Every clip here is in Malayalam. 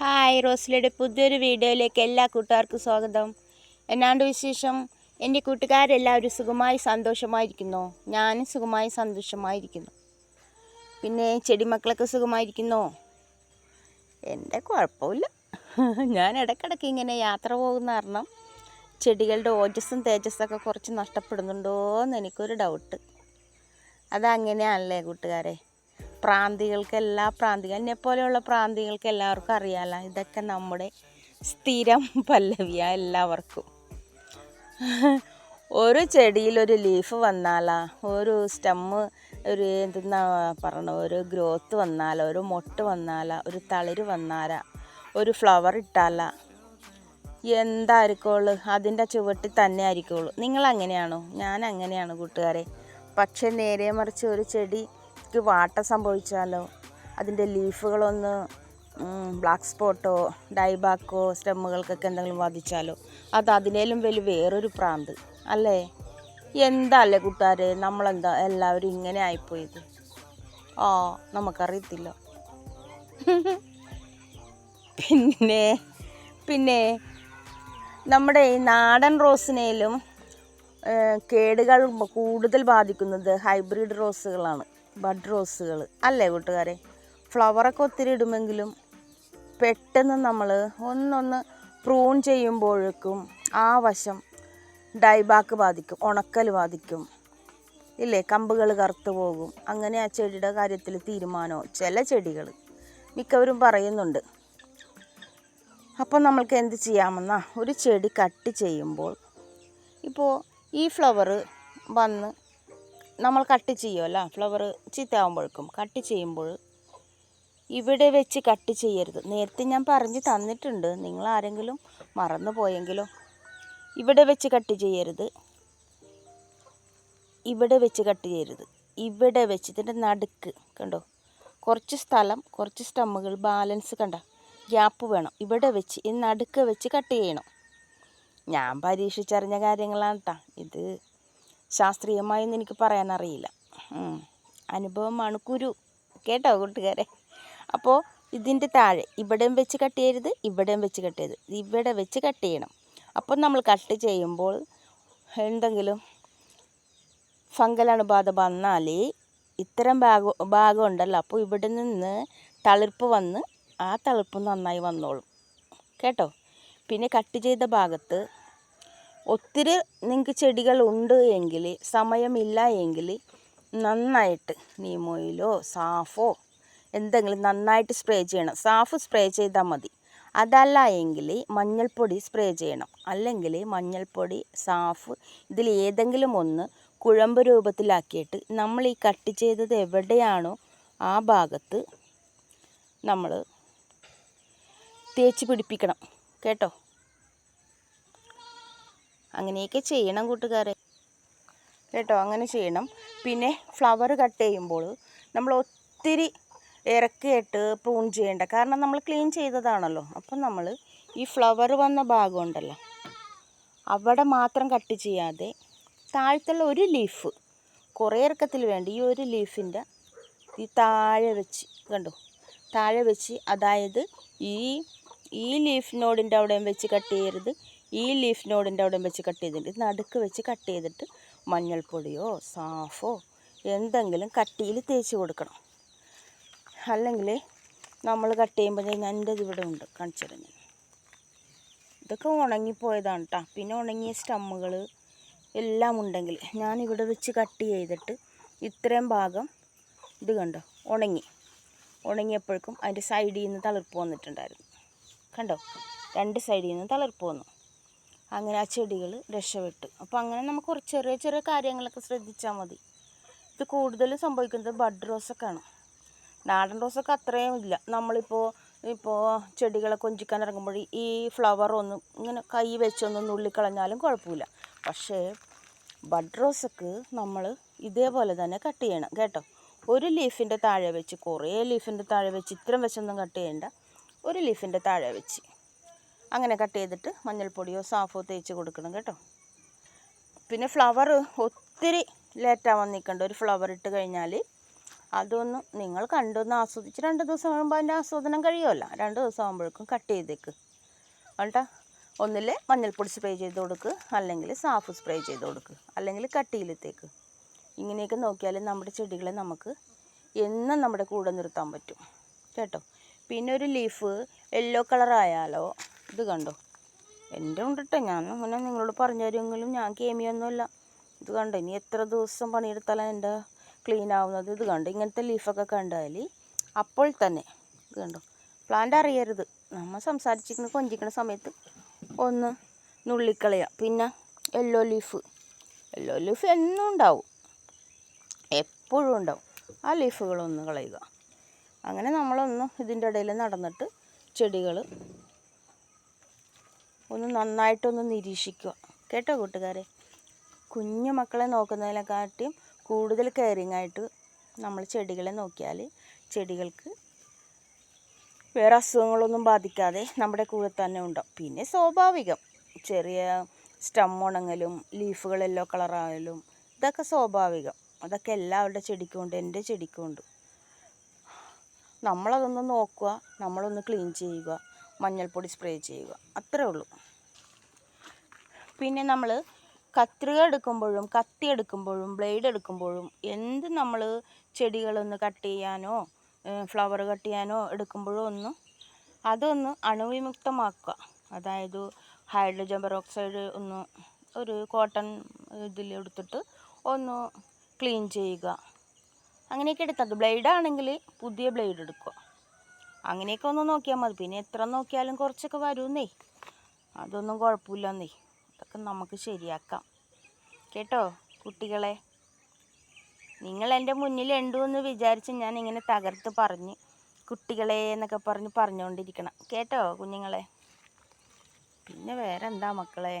ഹായ് റോസ്ലിയുടെ പുതിയൊരു വീഡിയോയിലേക്ക് എല്ലാ കൂട്ടുകാർക്കും സ്വാഗതം. എന്നാണ്ട് വിശേഷം? എന്റെ കൂട്ടുകാരെല്ലാവരും സുഖമായി സന്തോഷമായിരിക്കുന്നു. ഞാനും സുഖമായി സന്തോഷമായിരിക്കുന്നു. പിന്നെ ചെടിമക്കളൊക്കെ സുഖമായിരിക്കുന്നോ? എന്റെ കുഴപ്പമില്ല. ഞാൻ ഇടയ്ക്കിടയ്ക്ക് ഇങ്ങനെ യാത്ര പോകുന്ന കാരണം ചെടികളുടെ ഓജസ്സും തേജസ്സൊക്കെ കുറച്ച് നഷ്ടപ്പെടുന്നുണ്ടോ എന്ന് എനിക്കൊരു ഡൗട്ട് അതങ്ങനെയാണല്ലേ കൂട്ടുകാരെ? പ്രാന്തികൾക്ക് എല്ലാ പ്രാന്തികൾ എന്നെ പോലെയുള്ള പ്രാന്തികൾക്ക് എല്ലാവർക്കും അറിയാമല്ലോ ഇതൊക്കെ നമ്മുടെ സ്ഥിരം പല്ലവിയ എല്ലാവർക്കും. ഒരു ചെടിയിൽ ഒരു ലീഫ് വന്നാലാ ഒരു സ്റ്റെമ്മ് ഒരു എന്തെന്നാ പറയണ ഒരു ഗ്രോത്ത് വന്നാലോ ഒരു മൊട്ട് വന്നാലോ ഒരു തളിര് വന്നാലാ ഒരു ഫ്ലവർ ഇട്ടാലാ. എന്തായിരിക്കുള്ളൂ? അതിന്റെ ചുവട്ടിൽ തന്നെ ആയിരിക്കുള്ളൂ. നിങ്ങൾ അങ്ങനെയാണോ ഞാൻ അങ്ങനെയാണ് കൂട്ടുകാരെ. പക്ഷെ നേരെ മറിച്ച് ഒരു ചെടിക്ക് വാട്ടം സംഭവിച്ചാലോ? അതിന്റെ ലീഫുകളൊന്ന് ബ്ലാക്ക് സ്പോട്ടോ ഡൈബാക്കോ സ്റ്റെമ്മുകൾക്കൊക്കെ എന്തെങ്കിലും വധിച്ചാലോ? അത് അതിനേലും വലിയ വേറൊരു പ്രാന്ത് അല്ലേ? എന്താ അല്ലേ കൂട്ടുകാരെ നമ്മളെന്താ എല്ലാവരും ഇങ്ങനെ ആയിപ്പോയത്? ഓ നമുക്കറിയത്തില്ല. പിന്നെ പിന്നെ നമ്മുടെ ഈ നാടൻ റോസിനേലും കേടുകൾ കൂടുതൽ ബാധിക്കുന്നത് ഹൈബ്രിഡ് റോസുകളാണ്. ബഡ് റോസുകൾ. അല്ലേ കൂട്ടുകാരെ? ഫ്ലവറൊക്കെ ഒത്തിരി ഇടുമെങ്കിലും പെട്ടെന്ന് നമ്മൾ ഒന്നൊന്ന് പ്രൂൺ ചെയ്യുമ്പോഴേക്കും ആ വശം ഡൈബാക്ക് ബാധിക്കും ഉണക്കൽ ബാധിക്കും. ഇല്ലേ? കമ്പുകൾ കറുത്തു പോകും. അങ്ങനെ ആ ചെടിയുടെ കാര്യത്തിൽ തീരുമാനമോ ചില ചെടികൾ മിക്കവരും പറയുന്നുണ്ട്. അപ്പോൾ നമ്മൾക്ക് എന്ത് ചെയ്യാമെന്നാ? ഒരു ചെടി കട്ട് ചെയ്യുമ്പോൾ ഇപ്പോൾ ഈ ഫ്ലവർ വന്ന് നമ്മൾ കട്ട് ചെയ്യുമല്ല ഫ്ലവർ ചീത്തയാകുമ്പോഴേക്കും കട്ട് ചെയ്യുമ്പോൾ ഇവിടെ വെച്ച് കട്ട് ചെയ്യരുത്. നേരത്തെ ഞാൻ പറഞ്ഞ് തന്നിട്ടുണ്ട്. നിങ്ങൾ ആരെങ്കിലും മറന്നു പോയെങ്കിലോ ഇവിടെ വെച്ച് കട്ട് ചെയ്യരുത്. ഇവിടെ വെച്ച് കട്ട് ചെയ്യരുത്. ഇവിടെ വെച്ച് ഇതിന്റെ നടുക്ക് കണ്ടോ? കുറച്ച് സ്ഥലം കുറച്ച് സ്റ്റമ്മുകൾ ബാലൻസ് കണ്ട ഗ്യാപ്പ് വേണം. ഇവിടെ വെച്ച് ഈ നടുക്ക് വെച്ച് കട്ട് ചെയ്യണം. ഞാൻ പരീക്ഷിച്ചറിഞ്ഞ കാര്യങ്ങളാണ് കേട്ടോ ഇത് ശാസ്ത്രീയമായൊന്നും എനിക്ക് പറയാനറിയില്ല. അനുഭവം അനുഭവമാണ് കുരു. കേട്ടോ കൂട്ടുകാരെ? അപ്പോൾ ഇതിന്റെ താഴെ ഇവിടെയും വെച്ച് കട്ട് ചെയ്യരുത് ഇവിടെയും വെച്ച് കട്ട് ചെയ്ത് ഇവിടെ വെച്ച് കട്ട് ചെയ്യണം. അപ്പം നമ്മൾ കട്ട് ചെയ്യുമ്പോൾ എന്തെങ്കിലും ഫംഗൽ അണുബാധ വന്നാൽ ഇത്തരം ഭാഗം ഭാഗം ഉണ്ടല്ലോ. അപ്പോൾ ഇവിടെ നിന്ന് തളിർപ്പ് വന്ന് ആ തളിർപ്പ് നന്നായി വന്നോളും. കേട്ടോ? പിന്നെ കട്ട് ചെയ്ത ഭാഗത്ത് ഒത്തിരി നിങ്ങൾക്ക് ചെടികൾ ഉണ്ട് എങ്കിൽ സമയമില്ല എങ്കിൽ നന്നായിട്ട് നീമോയിലോ സാഫോ എന്തെങ്കിലും നന്നായിട്ട് സ്പ്രേ ചെയ്യണം. സാഫ് സ്പ്രേ ചെയ്താൽ മതി. അതല്ല എങ്കിൽ മഞ്ഞൾപ്പൊടി സ്പ്രേ ചെയ്യണം. അല്ലെങ്കിൽ മഞ്ഞൾപ്പൊടി സാഫ് ഇതിൽ ഏതെങ്കിലും ഒന്ന് കുഴമ്പ് രൂപത്തിലാക്കിയിട്ട് നമ്മൾ ഈ കട്ട് ചെയ്തത് എവിടെയാണോ ആ ഭാഗത്ത് നമ്മൾ തേച്ച് പിടിപ്പിക്കണം. കേട്ടോ? അങ്ങനെയൊക്കെ ചെയ്യണം കൂട്ടുകാരെ. കേട്ടോ അങ്ങനെ ചെയ്യണം. പിന്നെ ഫ്ലവർ കട്ട് ചെയ്യുമ്പോൾ നമ്മൾ ഒത്തിരി ഇറക്കിയിട്ട് പ്രൂൺ ചെയ്യേണ്ട. കാരണം നമ്മൾ ക്ലീൻ ചെയ്തതാണല്ലോ. അപ്പം നമ്മൾ ഈ ഫ്ലവർ വന്ന ഭാഗം ഉണ്ടല്ലോ അവിടെ മാത്രം കട്ട് ചെയ്യാതെ താഴത്തുള്ള ഒരു ലീഫ് കുറേ ഇറക്കത്തിൽ വേണ്ട. ഈ ഒരു ലീഫിന്റെ ഈ താഴെ വെച്ച് കണ്ടോ? താഴെ വെച്ച് അതായത് ഈ ഈ ലീഫ് നോഡിന്റെ അവിടെയും വെച്ച് കട്ട് ചെയ്യരുത്. ഈ ലീഫ് നോഡിന്റെ അവിടെ വെച്ച് കട്ട് ചെയ്തിട്ട് നടുക്ക് വെച്ച് കട്ട് ചെയ്തിട്ട് മഞ്ഞൾപ്പൊടിയോ സാഫോ എന്തെങ്കിലും കട്ടിയിൽ തേച്ച് കൊടുക്കണം. അല്ലെങ്കിൽ നമ്മൾ കട്ട് ചെയ്യുമ്പോൾ എന്റെ ഇവിടെ ഉണ്ട് കാണിച്ചു ഞാൻ. ഇതൊക്കെ ഉണങ്ങിപ്പോയതാണ് കേട്ടോ പിന്നെ ഉണങ്ങിയ സ്റ്റമ്മുകൾ എല്ലാം ഉണ്ടെങ്കിൽ ഞാനിവിടെ വെച്ച് കട്ട് ചെയ്തിട്ട് ഇത്രയും ഭാഗം ഇത് കണ്ടോ ഉണങ്ങി. ഉണങ്ങിയപ്പോഴേക്കും അതിന്റെ സൈഡിൽ നിന്ന് തളിർപ്പ് വന്നിട്ടുണ്ടായിരുന്നു. കണ്ടോ? രണ്ട് സൈഡിൽ നിന്ന് തളിർപ്പ് വന്നു. അങ്ങനെ ആ ചെടികൾ രക്ഷപ്പെട്ടു. അപ്പോൾ അങ്ങനെ നമുക്ക് ചെറിയ ചെറിയ കാര്യങ്ങളൊക്കെ ശ്രദ്ധിച്ചാൽ മതി. ഇത് കൂടുതലും സംഭവിക്കുന്നത് ബഡ് റോസൊക്കെയാണ് നാടൻ റോസൊക്കെ അത്രയും ഇല്ല. നമ്മളിപ്പോൾ ഇപ്പോൾ ചെടികളെ കൊഞ്ചിക്കാൻ ഇറങ്ങുമ്പോൾ ഈ ഫ്ലവർ ഒന്നും ഇങ്ങനെ കൈ വെച്ചൊന്ന് നുള്ളിക്കളഞ്ഞാലും കുഴപ്പമില്ല. പക്ഷേ ബഡ് റോസക്ക് നമ്മൾ ഇതേപോലെ തന്നെ കട്ട് ചെയ്യണം കേട്ടോ. ഒരു ലീഫിന്റെ താഴെ വെച്ച് കുറേ ലീഫിന്റെ താഴെ വെച്ച് ഇത്രയും വെച്ചൊന്നും കട്ട് ചെയ്യണ്ട. ഒരു ലീഫിന്റെ താഴെ വെച്ച്. അങ്ങനെ കട്ട് ചെയ്തിട്ട് മഞ്ഞൾപ്പൊടിയോ സാഫോ തേച്ച് കൊടുക്കണം കേട്ടോ. പിന്നെ ഫ്ലവർ ഒത്തിരി ലേറ്റാവാൻ നിൽക്കേണ്ട ഒരു ഫ്ലവർ ഇട്ട് കഴിഞ്ഞാൽ അതൊന്ന് നിങ്ങൾ കണ്ടൊന്ന് ആസ്വദിച്ച് രണ്ട് ദിവസം കഴിയുമ്പോൾ അതിന്റെ ആസ്വാദനം കഴിയുമല്ലോ. രണ്ട് ദിവസം ആകുമ്പോഴേക്കും കട്ട് ചെയ്തേക്ക്. കേട്ടോ ഒന്നിൽ മഞ്ഞൾപ്പൊടി സ്പ്രേ ചെയ്ത് കൊടുക്ക്. അല്ലെങ്കിൽ സാഫ് സ്പ്രേ ചെയ്ത് കൊടുക്ക്. അല്ലെങ്കിൽ കട്ടിയിലെത്തേക്ക് ഇങ്ങനെയൊക്കെ നോക്കിയാൽ നമ്മുടെ ചെടികളെ നമുക്ക് എന്നും നമ്മുടെ കൂടെ നിർത്താൻ പറ്റും. കേട്ടോ? പിന്നെ ഒരു ലീഫ് യെല്ലോ കളറായാലോ ഇത് കണ്ടോ? എന്റെ ഉണ്ട് ഞാൻ അങ്ങനെ നിങ്ങളോട് പറഞ്ഞു തരുമെങ്കിലും ഞാൻ കേമിയൊന്നുമില്ല. ഇത് കണ്ടോ? ഇനി എത്ര ദിവസം പണിയെടുത്താലാണ് എന്റെ ക്ലീൻ ആവുന്നത്? ഇത് കണ്ടോ? ഇങ്ങനത്തെ ലീഫൊക്കെ കണ്ടാൽ അപ്പോൾ തന്നെ. ഇത് കണ്ടോ? പ്ലാന്റ് അറിയരുത്. നമ്മൾ സംസാരിച്ചിരിക്കുന്ന കൊഞ്ചിക്കുന്ന സമയത്ത് ഒന്ന് നുള്ളിക്കളയുക പിന്നെ യെല്ലോ ലീഫ് യെല്ലോ ലീഫ് എന്നും ഉണ്ടാവും. എപ്പോഴും ഉണ്ടാവും. ആ ലീഫുകളൊന്ന് കളയുക. അങ്ങനെ നമ്മളൊന്ന് ഇതിന്റെ ഇടയിൽ നടന്നിട്ട് ചെടികൾ ഒന്ന് നന്നായിട്ടൊന്ന് നിരീക്ഷിക്കുക. കേട്ടോ കൂട്ടുകാരെ? കുഞ്ഞു മക്കളെ നോക്കുന്നതിനെക്കാട്ടിയും കൂടുതൽ കെയറിങ് ആയിട്ട് നമ്മൾ ചെടികളെ നോക്കിയാൽ ചെടികൾക്ക് വേറെ അസുഖങ്ങളൊന്നും ബാധിക്കാതെ നമ്മുടെ കൂടെ തന്നെ ഉണ്ടാവും. പിന്നെ സ്വാഭാവികം. ചെറിയ സ്റ്റം ഉണങ്ങലും ലീഫുകൾ യെല്ലോ കളറായാലും ഇതൊക്കെ സ്വാഭാവികം. അതൊക്കെ എല്ലാവരുടെ ചെടിക്കും ഉണ്ട് എന്റെ ചെടിക്കും ഉണ്ട്. നമ്മളതൊന്ന് നോക്കുക നമ്മളൊന്ന് ക്ലീൻ ചെയ്യുക. മഞ്ഞൾപ്പൊടി സ്പ്രേ ചെയ്യുക. അത്രേ ഉള്ളൂ. പിന്നെ നമ്മൾ കത്രിക എടുക്കുമ്പോഴും കത്തി എടുക്കുമ്പോഴും ബ്ലേഡ് എടുക്കുമ്പോഴും എന്ത് നമ്മൾ ചെടികളൊന്ന് കട്ട് ചെയ്യാനോ ഫ്ലവർ കട്ട് ചെയ്യാനോ എടുക്കുമ്പോഴോ ഒന്ന് അതൊന്ന് അണുവിമുക്തമാക്കുക. അതായത് ഹൈഡ്രജൻ പെറോക്സൈഡ് ഒന്ന് ഒരു കോട്ടൺ ഇതിൽ എടുത്തിട്ട് ഒന്ന് ക്ലീൻ ചെയ്യുക. അങ്ങനെയൊക്കെ എടുത്താൽ ബ്ലേഡ് ആണെങ്കിൽ പുതിയ ബ്ലേഡ് എടുക്കുക. അങ്ങനെയൊക്കെ ഒന്ന് നോക്കിയാൽ മതി. പിന്നെ എത്ര നോക്കിയാലും കുറച്ചൊക്കെ വരുമെന്നേ അതൊന്നും കുഴപ്പമില്ലെന്നേ. അതൊക്കെ നമുക്ക് ശരിയാക്കാം. കേട്ടോ കുട്ടികളെ? നിങ്ങൾ എന്റെ മുന്നിലുണ്ടു എന്ന് വിചാരിച്ച് ഞാൻ ഇങ്ങനെ തകർത്ത് പറഞ്ഞ് കുട്ടികളെ എന്നൊക്കെ പറഞ്ഞ് പറഞ്ഞുകൊണ്ടിരിക്കണം. കേട്ടോ കുഞ്ഞുങ്ങളെ? പിന്നെ വേറെ എന്താ മക്കളെ?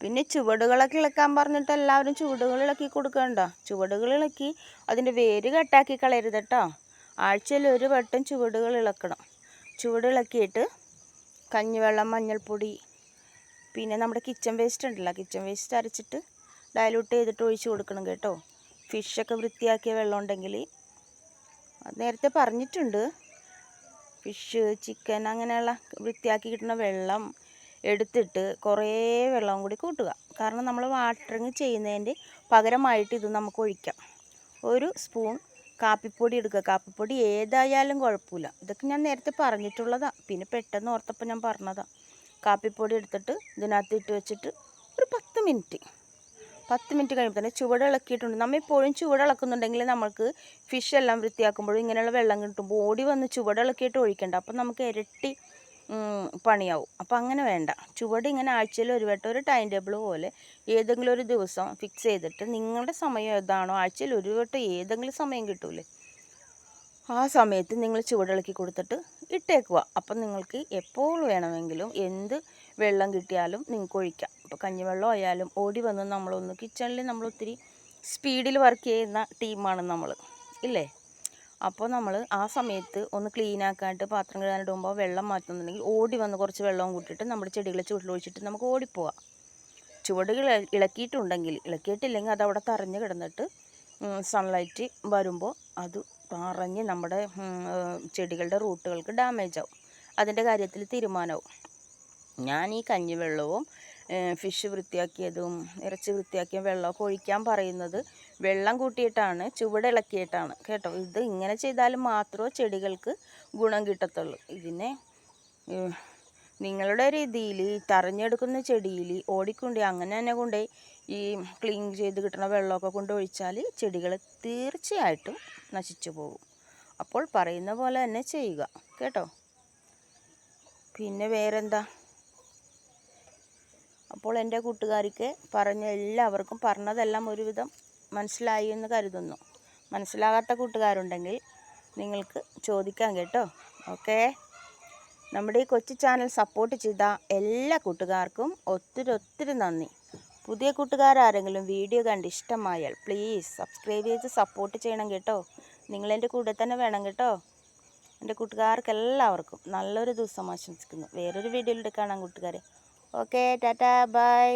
പിന്നെ ചുവടുകളൊക്കെ ഇളക്കാൻ പറഞ്ഞിട്ട് എല്ലാവരും ചുവടുകൾ ഇളക്കി കൊടുക്കണ്ടോ. ചുവടുകൾ ഇളക്കി അതിന്റെ വേര് കട്ടാക്കി കളയരുത് കേട്ടോ. ആഴ്ചയിൽ ഒരു വട്ടം ചുവടുകൾ ഇളക്കണം. ചുവട് ഇളക്കിയിട്ട് കഞ്ഞിവെള്ളം മഞ്ഞൾപ്പൊടി പിന്നെ നമ്മുടെ കിച്ചൺ വേസ്റ്റ് ഉണ്ടല്ലോ കിച്ചൺ വേസ്റ്റ് അരച്ചിട്ട് ഡയലൂട്ട് ചെയ്തിട്ട് ഒഴിച്ച് കൊടുക്കണം കേട്ടോ. ഫിഷൊക്കെ വൃത്തിയാക്കിയ വെള്ളം ഉണ്ടെങ്കിൽ നേരത്തെ പറഞ്ഞിട്ടുണ്ട്. ഫിഷ് ചിക്കൻ അങ്ങനെയുള്ള വൃത്തിയാക്കി കിട്ടുന്ന വെള്ളം എടുത്തിട്ട് കുറേ വെള്ളം കൂടി കൂട്ടുക. കാരണം നമ്മൾ വാട്ടറിങ് ചെയ്യുന്നതിന്റെ പകരമായിട്ട് ഇത് നമുക്ക് ഒഴിക്കാം. ഒരു സ്പൂൺ കാപ്പിപ്പൊടി എടുക്കുക. കാപ്പിപ്പൊടി ഏതായാലും കുഴപ്പമില്ല. ഇതൊക്കെ ഞാൻ നേരത്തെ പറഞ്ഞിട്ടുള്ളതാണ് പിന്നെ പെട്ടെന്ന് ഓർത്തപ്പോൾ ഞാൻ പറഞ്ഞതാണ് കാപ്പിപ്പൊടി എടുത്തിട്ട് ഇതിനകത്ത് ഇട്ട് വെച്ചിട്ട് ഒരു പത്ത് മിനിറ്റ്. പത്ത് മിനിറ്റ് കഴിയുമ്പോൾ തന്നെ ചുവട് ഇളക്കിയിട്ടുണ്ട്. നമ്മൾ ഇപ്പോഴും ചുവട് ഇളക്കുന്നുണ്ടെങ്കിൽ നമുക്ക് ഫിഷ് എല്ലാം വൃത്തിയാക്കുമ്പോഴും ഇങ്ങനെയുള്ള വെള്ളം കിട്ടുമ്പോൾ ഓടി വന്ന് ചുവട് ഇളക്കിയിട്ട് ഒഴിക്കണ്ട. അപ്പം നമുക്ക് ഇരട്ടി പണിയാവും. അപ്പം അങ്ങനെ വേണ്ട. ചുവട് ഇങ്ങനെ ആഴ്ചയിൽ ഒരു വട്ടം ഒരു ടൈം ടേബിൾ പോലെ ഏതെങ്കിലും ഒരു ദിവസം ഫിക്സ് ചെയ്തിട്ട് നിങ്ങളുടെ സമയം ഏതാണോ ആഴ്ചയിൽ ഒരു വട്ടം ഏതെങ്കിലും സമയം കിട്ടൂലേ? ആ സമയത്ത് നിങ്ങൾ ചുവടിളക്കി കൊടുത്തിട്ട് ഇട്ടേക്കുക. അപ്പം നിങ്ങൾക്ക് എപ്പോൾ വേണമെങ്കിലും എന്ത് വെള്ളം കിട്ടിയാലും നിങ്ങൾക്ക് ഒഴിക്കാം. ഇപ്പോൾ കഞ്ഞിവെള്ളം ആയാലും ഓടി വന്ന് നമ്മളൊന്ന് കിച്ചണിൽ നമ്മൾ ഒത്തിരി സ്പീഡിൽ വർക്ക് ചെയ്യുന്ന ടീമാണ് നമ്മൾ ഇല്ലേ? അപ്പോൾ നമ്മൾ ആ സമയത്ത് ഒന്ന് ക്ലീൻ ആക്കാനായിട്ട് പാത്രം കഴുകാനിടുമ്പോൾ വെള്ളം മാറ്റുന്നുണ്ടെങ്കിൽ ഓടി വന്ന് കുറച്ച് വെള്ളവും കൂട്ടിയിട്ട് നമ്മുടെ ചെടികളെ ചുവട്ടിലൊഴിച്ചിട്ട് നമുക്ക് ഓടിപ്പോവാം. ചുവടുകൾ ഇളക്കിയിട്ടുണ്ടെങ്കിൽ ഇളക്കിയിട്ടില്ലെങ്കിൽ അത് അവിടെ തറഞ്ഞ് കിടന്നിട്ട് സൺലൈറ്റ് വരുമ്പോൾ അത് പറഞ്ഞ് നമ്മുടെ ചെടികളുടെ റൂട്ടുകൾക്ക് ഡാമേജ് ആവും. അതിന്റെ കാര്യത്തിൽ തീരുമാനമാവും ഞാൻ ഈ കഞ്ഞിവെള്ളവും ഫിഷ് വൃത്തിയാക്കിയതും ഇറച്ചി വൃത്തിയാക്കിയ വെള്ളമൊക്കെ ഒഴിക്കാൻ പറയുന്നത് വെള്ളം കൂട്ടിയിട്ടാണ് ചുവടിളക്കിയിട്ടാണ് കേട്ടോ ഇത് ഇങ്ങനെ ചെയ്താൽ മാത്രമേ ചെടികൾക്ക് ഗുണം കിട്ടത്തുള്ളൂ. ഇതിനെ നിങ്ങളുടെ രീതിയിൽ തറഞ്ഞെടുക്കുന്ന ചെടിയിൽ ഓടിക്കൊണ്ടേ അങ്ങനെ തന്നെ കൊണ്ട് ഈ ക്ലീൻ ചെയ്ത് കിട്ടുന്ന വെള്ളമൊക്കെ കൊണ്ട് ഒഴിച്ചാൽ ചെടികൾ തീർച്ചയായിട്ടും നശിച്ചു പോകും. അപ്പോൾ പറയുന്ന പോലെ തന്നെ ചെയ്യുക. കേട്ടോ? പിന്നെ വേറെന്താ? അപ്പോൾ എന്റെ കൂട്ടുകാരിക്ക് പറഞ്ഞ എല്ലാവർക്കും പറഞ്ഞതെല്ലാം ഒരുവിധം മനസ്സിലായി എന്ന് കരുതുന്നു. മനസ്സിലാകാത്ത കൂട്ടുകാരുണ്ടെങ്കിൽ നിങ്ങൾക്ക് ചോദിക്കാം കേട്ടോ. ഓക്കേ? നമ്മുടെ ഈ കൊച്ചു ചാനൽ സപ്പോർട്ട് ചെയ്ത എല്ലാ കൂട്ടുകാർക്കും ഒത്തിരി ഒത്തിരി നന്ദി. പുതിയ കൂട്ടുകാരാരെങ്കിലും വീഡിയോ കണ്ട് ഇഷ്ടമായാൽ പ്ലീസ് സബ്സ്ക്രൈബ് ചെയ്ത് സപ്പോർട്ട് ചെയ്യണം കേട്ടോ. നിങ്ങളെന്റെ കൂടെ തന്നെ വേണം കേട്ടോ. എന്റെ കൂട്ടുകാർക്ക് എല്ലാവർക്കും നല്ലൊരു ദിവസം ആശംസിക്കുന്നു. വേറൊരു വീഡിയോയിലൂടെ കാണാം കൂട്ടുകാരെ. Okay tata bye.